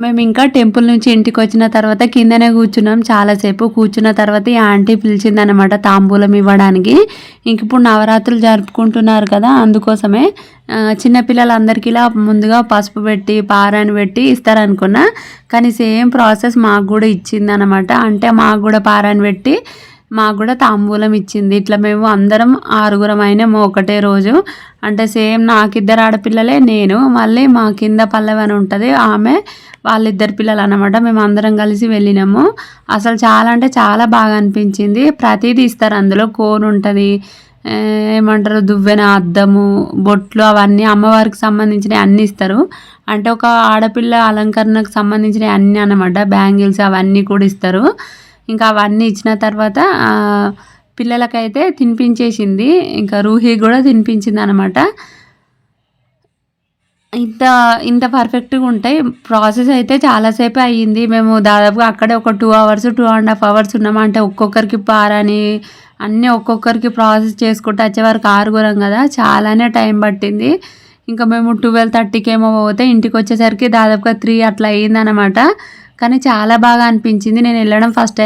మేము ఇంకా టెంపుల్ నుంచి ఇంటికి వచ్చిన తర్వాత కిందనే కూర్చున్నాం. చాలాసేపు కూర్చున్న తర్వాత ఈ ఆంటీ పిలిచిందనమాట తాంబూలం ఇవ్వడానికి. ఇంక ఇప్పుడు నవరాత్రులు జరుపుకుంటున్నారు కదా అందుకోసమే చిన్నపిల్లలందరికీ ఇలా ముందుగా పసుపు పెట్టి పారాని పెట్టి ఇస్తారనుకున్నా. కానీ సేమ్ ప్రాసెస్ మాకు కూడా ఇచ్చిందనమాట అంటే మాకు కూడా పారాని పెట్టి మాకు కూడా తాంబూలం ఇచ్చింది. ఇట్లా మేము అందరం ఆరుగురం అయినాము ఒకటే రోజు. అంటే సేమ్ నాకిద్దరు ఆడపిల్లలే నేను. మళ్ళీ మా కింద పల్లవి అని ఉంటుంది. ఆమె వాళ్ళిద్దరు పిల్లలు అనమాట మేము అందరం కలిసి వెళ్ళినాము. అసలు చాలా అంటే చాలా బాగా అనిపించింది. ప్రతిదీ ఇస్తారు. అందులో కోన్ ఉంటుంది. ఏమంటారు? దువ్వెన అద్దము బొట్లు అవన్నీ అమ్మవారికి సంబంధించినవి అన్నీ ఇస్తారు. అంటే ఒక ఆడపిల్ల అలంకరణకు సంబంధించినవి అన్నీ అనమాట బ్యాంగిల్స్ అవన్నీ కూడా ఇస్తారు. ఇంకా అవన్నీ ఇచ్చిన తర్వాత పిల్లలకైతే తినిపించేసింది. ఇంకా రూహి కూడా తినిపించింది అనమాట ఇంత ఇంత పర్ఫెక్ట్గా ఉంటాయి. ప్రాసెస్ అయితే చాలాసేపు అయ్యింది. మేము దాదాపుగా అక్కడే ఒక two hours two and half hours ఉన్నాము అంటే ఒక్కొక్కరికి పారని అన్నీ ఒక్కొక్కరికి ప్రాసెస్ చేసుకుంటూ వచ్చే ఆరుగురం కదా. చాలానే టైం పట్టింది. ఇంకా మేము ట్వెల్వ్ థర్టీకి ఏమో పోతే ఇంటికి వచ్చేసరికి దాదాపుగా త్రీ అట్లా అయ్యిందనమాట. కానీ చాలా బాగా అనిపించింది. నేను వెళ్ళడం ఫస్ట్ టైం